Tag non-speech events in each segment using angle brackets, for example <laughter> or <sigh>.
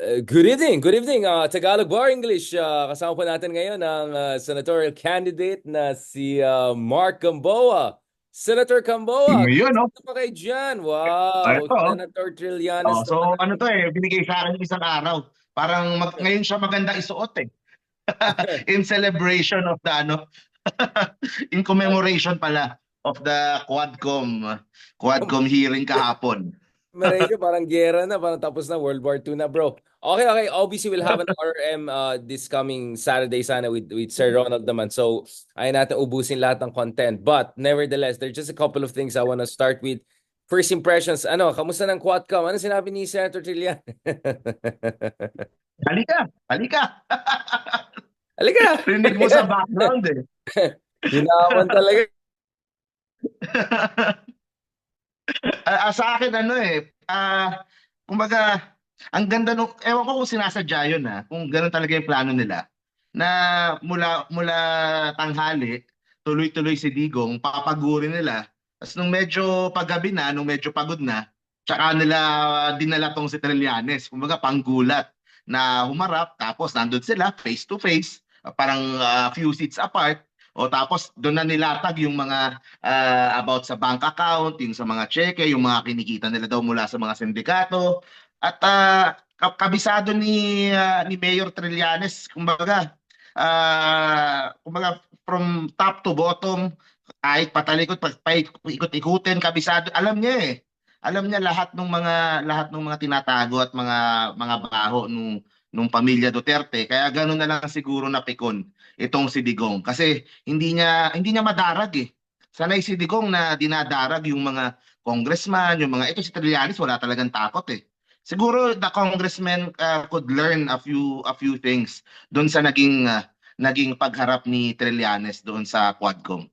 Uh, good evening, good evening. Uh, Tagalog Bar English. Uh, kasama po natin ngayon ang uh, senatorial candidate na si uh, Mark Gamboa. Senator Gamboa, Yun, no? kumusta pa kayo dyan? Wow, Ay, ito, oh. Senator Trillanes. Oh, so ano to eh, binigay sa akin isang araw. Parang mag- ngayon siya maganda isuot eh. <laughs> In celebration of the ano, <laughs> in commemoration pala of the Quadcom, Quadcom hearing kahapon. Medyo <laughs> parang gera na, parang tapos na World War II na, bro. Okay, okay. Obviously, we'll have an <laughs> RM uh, this coming Saturday sana with, with Sir Ronald naman. So, ayaw natin ubusin lahat ng content. But, nevertheless, there's just a couple of things I want to start with. First impressions, ano, kamusta ng Quadcom? Ano sinabi ni Senator Trillian? <laughs> halika, halika. halika. Rinig mo sa background eh. Hinawan talaga. Uh, sa akin ano eh, uh, kumbaga, ang ganda nung, ewan ko kung sinasadya yun ha, kung ganun talaga yung plano nila, na mula, mula tanghali, tuloy-tuloy si Digong, papagurin nila, tapos nung medyo paggabi na, nung medyo pagod na, tsaka nila dinala tong si Trillanes, kumbaga panggulat, na humarap, tapos nandun sila face to face, parang uh, few seats apart, o tapos doon na nilatag yung mga uh, about sa bank account, yung sa mga cheque, yung mga kinikita nila daw mula sa mga sindikato. At uh, kabisado ni uh, ni Mayor Trillanes, kumbaga uh, kumbaga from top to bottom, kahit patalikot, paikot-ikutin, kabisado, alam niya eh. Alam niya lahat ng mga lahat ng mga tinatago at mga mga baho nung nung pamilya Duterte. Kaya gano'n na lang siguro napikon itong si Digong kasi hindi niya hindi niya madarag eh. Sanay si Digong na dinadarag yung mga congressman, yung mga ito si Trillanes wala talagang takot eh. Siguro the congressman uh, could learn a few a few things doon sa naging uh, naging pagharap ni Trillanes doon sa Quadcom.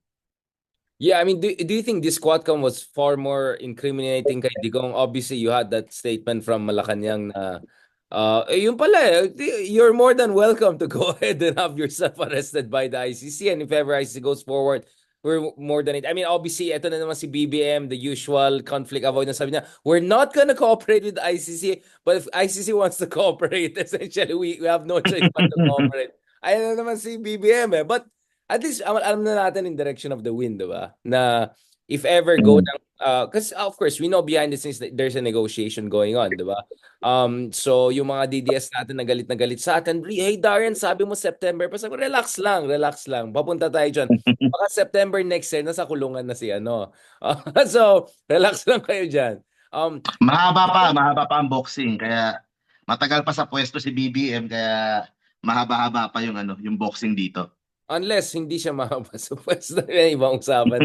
Yeah, I mean, do, do you think this Quadcom was far more incriminating kay Digong? Obviously, you had that statement from Malacanang na Uh, eh, yun pala eh. You're more than welcome to <laughs> go ahead and have yourself <laughs> arrested by the ICC. And if ever ICC goes forward, we're more than it. I mean, obviously, ito na naman si BBM, the usual conflict avoidance. Sabi niya, we're not gonna cooperate with the ICC, but if ICC wants to <laughs> cooperate, essentially, we, we have no choice but to cooperate. Ayun na naman si BBM eh. But at least, alam na natin in direction of the wind, diba? Na if ever go ng because uh, of course we know behind the scenes that there's a negotiation going on, 'di ba? Um so yung mga DDS natin na galit na galit sa atin, hey Darren, sabi mo September, pa sabi relax lang, relax lang. Papunta tayo diyan. <laughs> Baka September next year nasa kulungan na si ano. Uh, <laughs> so relax lang kayo diyan. Um mahaba pa, mahaba pa ang boxing kaya matagal pa sa pwesto si BBM kaya mahaba-haba pa yung ano, yung boxing dito. Unless hindi siya mahaba sa pwesto, ibang usapan.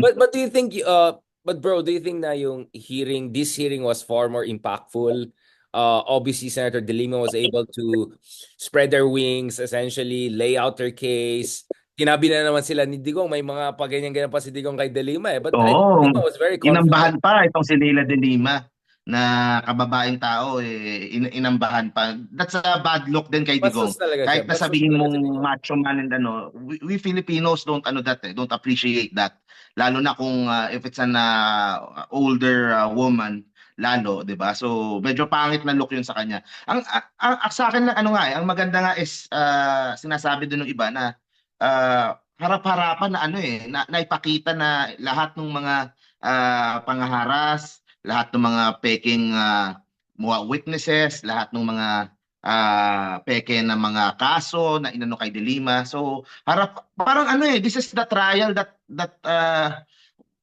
but but do you think uh But bro, do you think na yung hearing, this hearing was far more impactful? Uh, obviously, Senator De Lima was able to spread their wings, essentially lay out their case. Tinabi na naman sila ni Digong, may mga paganyan-ganyan pa si Digong kay De Lima eh. But Oo, I, Lima was very confident. Inambahan pa itong si Leila De Lima na kababaeng tao eh in, inambahan pa. That's a bad look din kay Digong. Kahit na sabihin mong macho man and ano, we, we Filipinos don't ano that eh, don't appreciate that lalo na kung uh, if it's an uh, older uh, woman lalo, 'di ba? So medyo pangit na look 'yun sa kanya. Ang, ang, ang sa akin ano nga eh, ang maganda nga is uh, sinasabi doon ng iba na uh, harap-harapan na ano eh, na, naipakita na lahat ng mga uh, pangaharas, lahat ng mga peking uh, witnesses, lahat ng mga uh, peke na mga kaso na inano kay Delima. So harap parang ano eh this is the trial that that uh,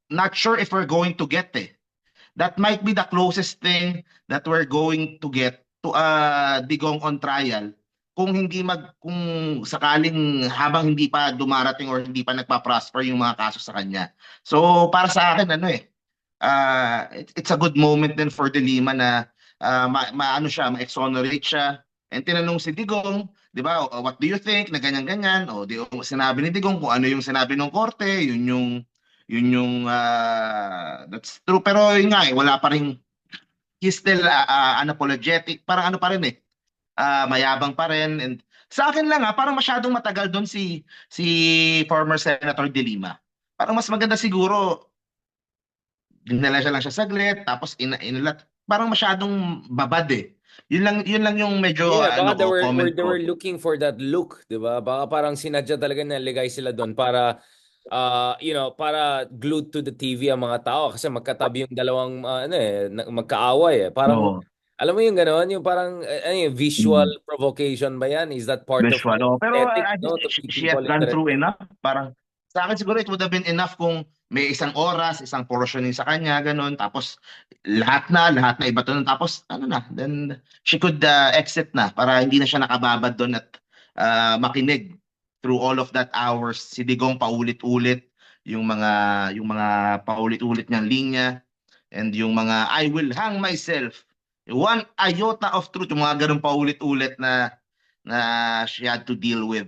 not sure if we're going to get eh. That might be the closest thing that we're going to get to uh, Digong on trial kung hindi mag kung sakaling habang hindi pa dumarating or hindi pa nagpa-prosper yung mga kaso sa kanya. So para sa akin ano eh uh, it, it's a good moment then for Delima na uh, ma, maano siya, ma-exonerate siya And tinanong si Digong, 'di ba? What do you think? Na ganyan-ganyan. O di sinabi ni Digong kung ano yung sinabi ng korte, yun yung yun yung uh, that's true pero yun nga eh, wala pa rin he's still uh, uh, unapologetic. Parang ano pa rin eh. Uh, mayabang pa rin and sa akin lang ha, parang masyadong matagal doon si si former Senator De Lima. Parang mas maganda siguro dinala siya lang siya saglit tapos ina, inalat parang masyadong babad eh Yun lang yun lang yung medyo Yeah, ano they were, comment they were looking for that look, 'di ba? Baka parang sinadya talaga na ligay sila doon para uh, you know, para glued to the TV ang mga tao kasi magkatabi yung dalawang uh, ano eh, magkaaway eh. Parang Oo, alam mo yung gano'n, yung parang eh, ano yung visual Mm. provocation ba yan? Is that part visual. of oo. Pero aesthetic, I no? she, she people gone through enough. Parang sa akin siguro it would have been enough kung may isang oras, isang portioning sa kanya, ganun. Tapos lahat na, lahat na iba to. Tapos ano na, then she could uh, exit na para hindi na siya nakababad doon at uh, makinig through all of that hours. Si Digong paulit-ulit yung mga yung mga paulit-ulit niyang linya and yung mga I will hang myself. One iota of truth, yung mga ganun paulit-ulit na na she had to deal with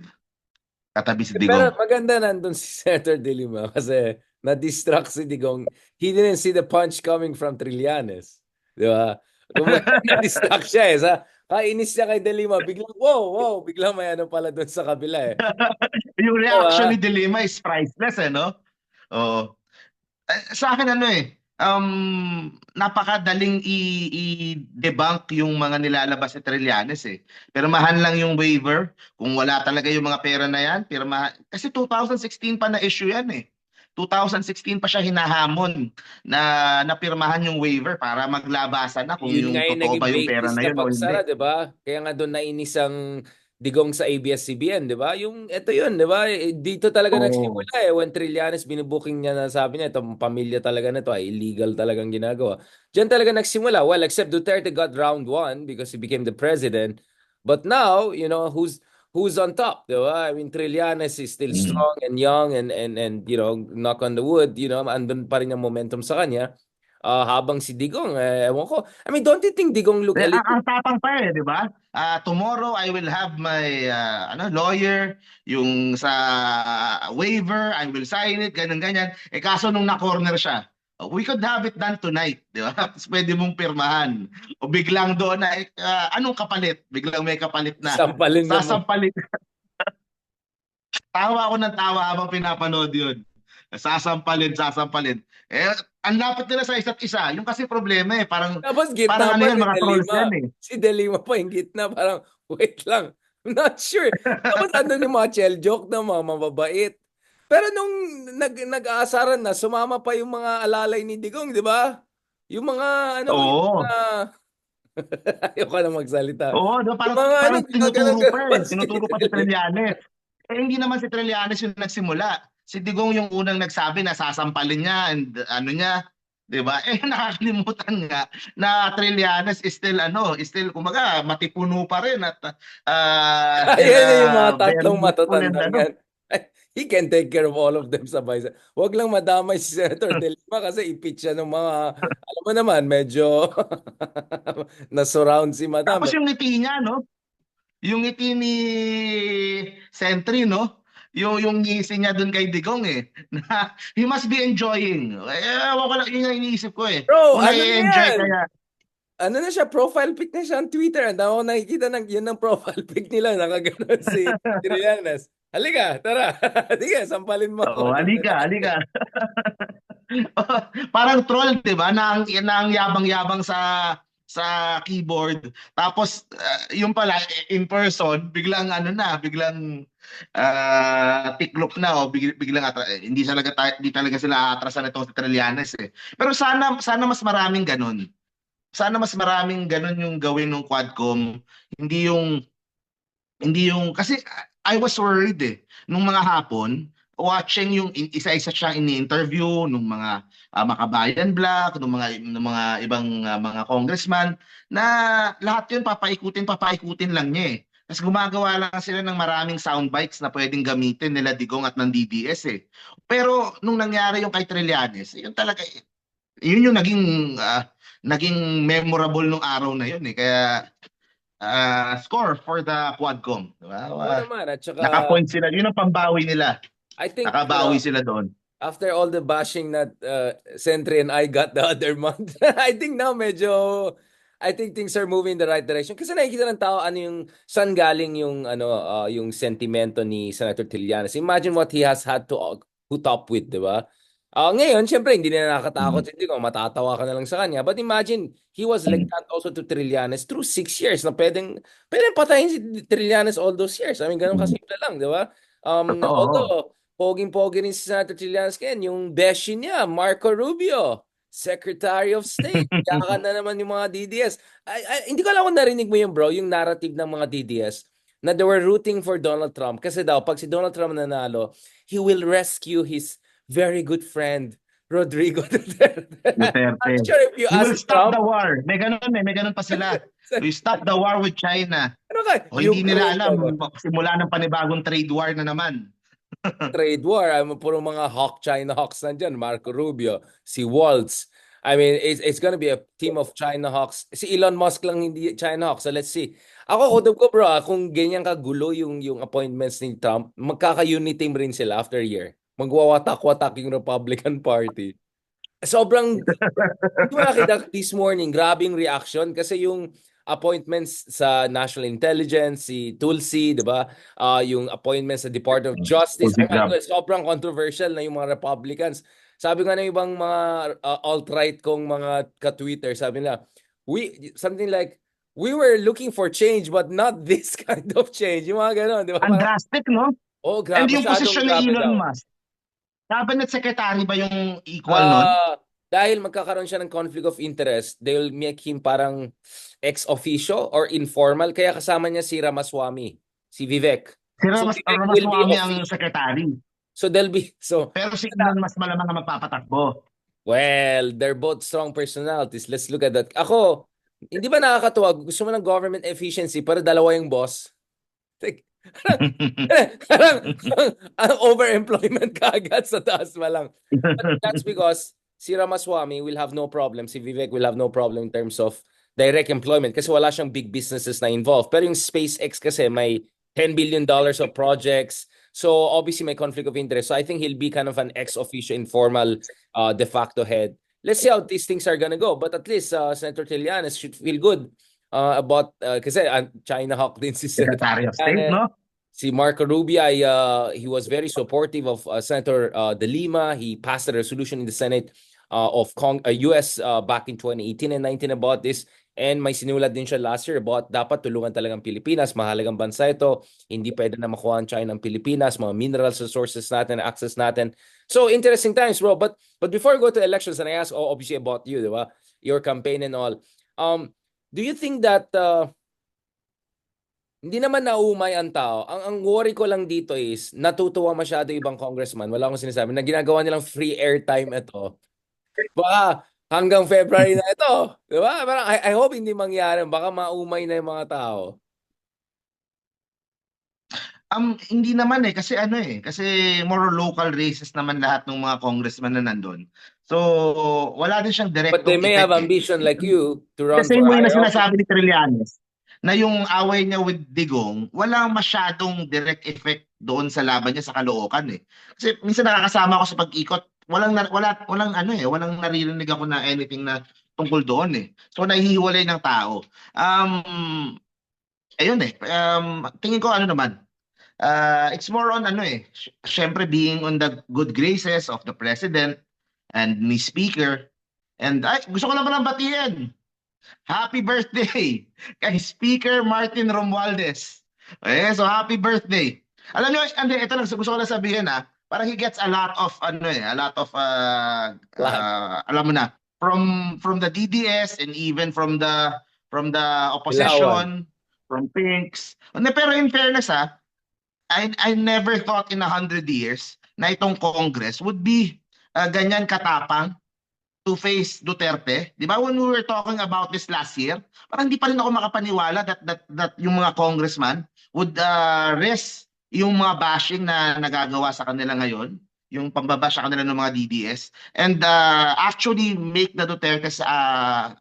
katabi si Pero Digong. maganda nandun si Senator De Lima <laughs> kasi na-distract si Digong. He didn't see the punch coming from Trillanes. Di ba? Kumbaga, <laughs> na-distract siya eh. Sa, kainis siya kay De Lima. Biglang, wow, wow. Biglang may ano pala doon sa kabila eh. <laughs> yung reaction ah. ni De Lima is priceless eh, no? Oo. Eh, sa akin ano eh, um, napakadaling i- i-debunk yung mga nilalabas ni Trillanes eh. Pirmahan lang yung waiver. Kung wala talaga yung mga pera na yan, pirmahan. Kasi 2016 pa na issue yan eh. 2016 pa siya hinahamon na napirmahan yung waiver para maglabasan na kung Yun yung nga totoo ba yung pera basis na yun o hindi. pagsara, di ba? Kaya nga doon nainis ang Digong sa ABS-CBN, di ba? Yung, ito yun, di ba? Eh, Dito talaga Oo. nagsimula eh. When Trillanes, binubuking niya na sabi niya, itong pamilya talaga na to, ay illegal talagang ginagawa. Diyan talaga nagsimula. Well, except Duterte got round one because he became the president. But now, you know, who's who's on top, di ba? I mean, Trillanes is still Mm. strong and young and, and, and you know, knock on the wood, you know, andun pa rin yung momentum sa kanya. Ah, habang si Digong, eh, ewan ko. I mean, don't you think Digong look a ang, little ang tapang pa eh, di ba? Ah, tomorrow I will have my ah, ano lawyer, yung sa waiver, I will sign it, ganun ganyan. Eh kaso nung na-corner siya, we could have it done tonight, <laughs> di ba? Tapos pwede mong pirmahan. O biglang doon na, ah, anong kapalit? Biglang may kapalit na. sampalin mo? Sasampalit. <laughs> tawa ako ng tawa habang pinapanood yun. Sasampalin, sasampalin. Eh, ang lapit nila sa isa't isa. Yung kasi problema eh, parang Tapos gitna Parang ano yan, mga trolls yan eh. Si De Lima pa yung gitna. Parang, wait lang. I'm not sure. Tapos andun yung mga chel joke na mga mababait. Pero nung nag, nag-aasaran na, sumama pa yung mga alalay ni Digong, di ba? Yung mga, ano, yung Oo. mga... <laughs> Ayoko na magsalita. Oo, no, parang, Yung mga parang ano, tinuturo pa eh. Tinuturo pa si Trillanes. Eh, hindi naman si Trillanes yung nagsimula. Si Digong yung unang nagsabi na sasampalin niya and ano niya, 'di ba? <laughs> Eh nakakalimutan nga na Trillanes is still ano, is still kumaga matipuno pa rin at uh, <laughs> Ayan yung mga uh, tatlong matatanda ano. <laughs> He can take care of all of them sabay. Huwag lang madamay si Senator De Lima kasi i-pitch siya ng mga, alam mo naman, medyo na-surround si Madam. Tapos yung ngiti niya, no? Yung ngiti ni Sentry, no? Yung yung ngisi niya doon kay Digong eh. <laughs> Na he must be enjoying. Eh, ko lang, yun ang iniisip ko eh. Bro, Kung ano yan? kaya. Ano na siya, profile pic na siya on Twitter. Ang ako nakikita ng, yun ang profile pic nila. Nakaganon si <laughs> Trillanes. Halika, tara. <laughs> Sige, sampalin mo. Oo, halika, halika. Parang troll, 'di ba? Na ang, na ang yabang-yabang sa sa keyboard. Tapos uh, yung pala in person, biglang ano na, biglang uh, tiklop na o big, biglang atra- eh, hindi talaga ta- hindi talaga sila atrasan itong si Trillanes eh. Pero sana sana mas maraming ganun. Sana mas maraming ganun yung gawin ng Quadcom. Hindi yung hindi yung kasi I was worried eh nung mga hapon watching yung isa-isa siyang ini-interview nung mga ah, makabayan black, nung mga nung mga ibang ah, mga congressman na lahat yun papaikutin papaikutin lang niya eh. Tapos gumagawa lang sila ng maraming sound bites na pwedeng gamitin nila Digong at ng DDS eh. Pero nung nangyari yung kay Trillanes, yun talaga yun yung naging ah, naging memorable nung araw na yun eh. Kaya ah, score for the Quadcom. Diba? Oo Ah, naman. At saka, Naka-point sila. Yun ang pambawi nila. I think, Nakabawi uh, sila doon. after all the bashing that uh, Sentry and I got the <laughs> other month, <laughs> I think now medyo, I think things are moving in the right direction. Kasi nakikita ng tao ano yung, saan galing yung, ano, uh, yung sentimento ni Senator Trillanes. Imagine what he has had to uh, put up with, di ba? Ah, ngayon, syempre, hindi na nakakatakot. Hindi ko, matatawa ka na lang sa kanya. But imagine, he was like that also to Trillanes through six years na pwedeng, pwedeng patayin si Trillanes all those years. I mean, ganun kasimple lang, di ba? Um, Totoo. although, poging-pogi rin si Senator Trillanes ngayon, yung beshi niya, Marco Rubio, Secretary of State. <laughs> Yakan na naman yung mga DDS. Ay, ay, hindi ko alam kung narinig mo yun, bro, yung narrative ng mga DDS na they were rooting for Donald Trump. Kasi daw, pag si Donald Trump nanalo, he will rescue his very good friend, Rodrigo <laughs> Duterte. Duterte. I'm sure if you We will ask stop Trump, the war. May ganun eh, may ganun pa sila. <laughs> We stop the war with China. ano ka? O hindi nila alam, simula ng panibagong trade war na naman. Trade war. I'm puro mga hawk China hawks nandyan. Marco Rubio, si Waltz. I mean, it's, it's gonna be a team of China hawks. Si Elon Musk lang hindi China hawks. So let's see. Ako, kodob ko bro, ah, kung ganyan kagulo yung, yung appointments ni Trump, magkaka-unity team rin sila after year. Magwawatak-watak yung Republican <laughs> Party. Sobrang, hindi mo this morning, grabing reaction kasi yung appointments sa National Intelligence, si Tulsi, di ba? Ah, yung appointments sa Department of Justice, my Gabb. God, sobrang controversial na yung mga Republicans. Sabi nga ng ibang mga uh, alt-right kong mga ka-Twitter, sabi nila, we, something like, we were looking for change but not <laughs> this kind of change. Yung mga ganon, di ba? Ang drastic, no? oh, grabe, And yung posisyon ni Elon. Musk, cabinet secretary ba yung equal nun? Ah, dahil magkakaroon siya ng conflict of interest, they'll make him parang ex officio or informal. Kaya kasama niya si Ramaswamy, si Vivek. Si So, Ramas, Vivek will be Ramaswamy ang secretary. So they'll be so Pero si Elon mas malamang ang magpapatakbo. well, they're both strong personalities. Let's look at that. Ako, hindi ba nakakatuwa? Gusto mo ng government efficiency pero dalawa yung boss? Like, parang <laughs> <laughs> ang overemployment kaagad sa taas pa lang. But that's because si Ramaswamy will have no problem, si Vivek will have no problem in terms of direct employment kasi wala siyang big businesses na involved. Pero yung SpaceX kasi may 10 billion dollars of projects. So obviously may conflict of interest. So I think he'll be kind of an ex officio informal uh, de facto head. Let's see how these things are gonna go. But at least uh, Senator Trillanes should feel good uh, about uh, kasi uh, China Hawk din si Secretary of State, no? Si Marco Rubio, uh, he was very supportive of uh, Senator uh, De Lima. He passed a resolution in the Senate uh, of Cong- uh, US uh, back in 2018 and 19 about this. And may sinulat din siya last year about dapat tulungan talagang Pilipinas. Mahalagang bansa ito. Hindi pwede na makuha ang China ang Pilipinas. Mga minerals resources natin, access natin. So, interesting times, bro. But but before we go to elections, and I ask oh, obviously about you, di ba? Your campaign and all. Um, do you think that uh, hindi naman naumay ang tao. Ang, ang worry ko lang dito is natutuwa masyado ibang congressman. Wala akong sinasabi na ginagawa nilang free airtime ito. Baka hanggang February na ito. Di ba? Parang I, I hope hindi mangyari. Baka maumay na yung mga tao. Um, hindi naman eh, kasi ano eh, kasi more local races naman lahat ng mga congressman na nandun. So, wala din siyang direct But they may have eh. ambition like you to run Kasi yung higher office. sinasabi ni Trillanes, na yung away niya with Digong, wala masyadong direct effect doon sa laban niya sa Caloocan eh. Kasi minsan nakakasama ako sa pag-ikot, walang wala walang ano eh, walang naririnig ako na anything na tungkol doon eh. So nahihiwalay ng tao. Um ayun eh. Um tingin ko ano naman. Uh, it's more on ano eh, sy- syempre being on the good graces of the president and ni speaker. And ay, gusto ko naman ng batiin. Happy birthday <laughs> kay Speaker Martin Romualdez. Eh, so happy birthday. Alam niyo, hindi, ito lang gusto ko lang sabihin ah, para he gets a lot of ano eh, a lot of uh, uh, alam mo na, from from the DDS and even from the from the opposition, from Pinks. Pero in fairness ah, I I never thought in a hundred years na itong Congress would be uh, ganyan katapang to face Duterte. Di ba when we were talking about this last year, parang hindi pa rin ako makapaniwala that that that yung mga congressman would uh, risk yung mga bashing na nagagawa sa kanila ngayon, yung pambabash sa kanila ng mga DDS and uh, actually make the Dutertes uh,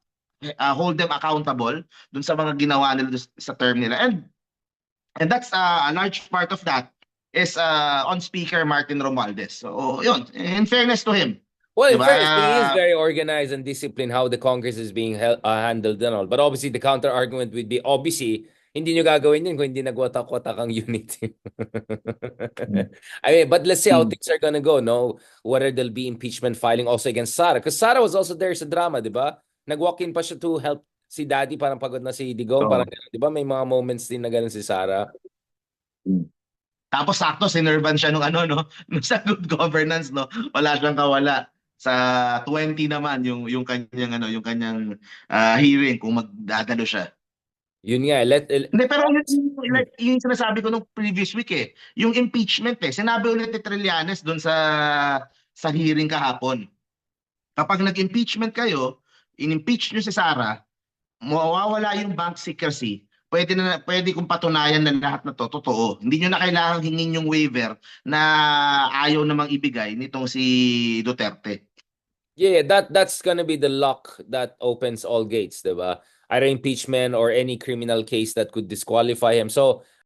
uh, hold them accountable dun sa mga ginawa nila sa term nila. And and that's uh, a large part of that is uh, on Speaker Martin Romualdez. So, yun, in fairness to him, Well, in Diba? fairness, he is very organized and disciplined how the Congress is being hel- uh, handled and all. But obviously, the counter argument would be obviously hindi nyo gagawin yun kung hindi nagwatak-watak ang unit. <laughs> I mean, but let's see how Hmm. things are gonna go, no? Whether there'll be impeachment filing also against Sara. Because Sara was also there sa drama, di ba? Nag-walk-in pa siya to help si Daddy, parang pagod na si Digong, Oo. parang di ba? May mga moments din na ganun si Sara. Tapos sakto sinerban siya nung ano no, <laughs> nung sa good governance no. Wala siyang kawala. Sa 20 naman yung yung kanyang ano, yung kanyang ah, hearing kung magdadalo siya. Yun nga, let, Hindi, pero yun, yun, like, yung sinasabi ko nung previous week eh, yung impeachment eh, sinabi ulit ni Trillanes doon sa sa hearing kahapon. Kapag nag-impeachment kayo, in-impeach nyo si Sara, mawawala yung bank secrecy, pwede na pwede kong patunayan na lahat na to totoo. Hindi nyo na kailangang hingin yung waiver na ayaw namang ibigay nitong si Duterte. Yeah, that that's gonna be the lock that opens all gates, diba? Either impeachment or any criminal case that could disqualify him. So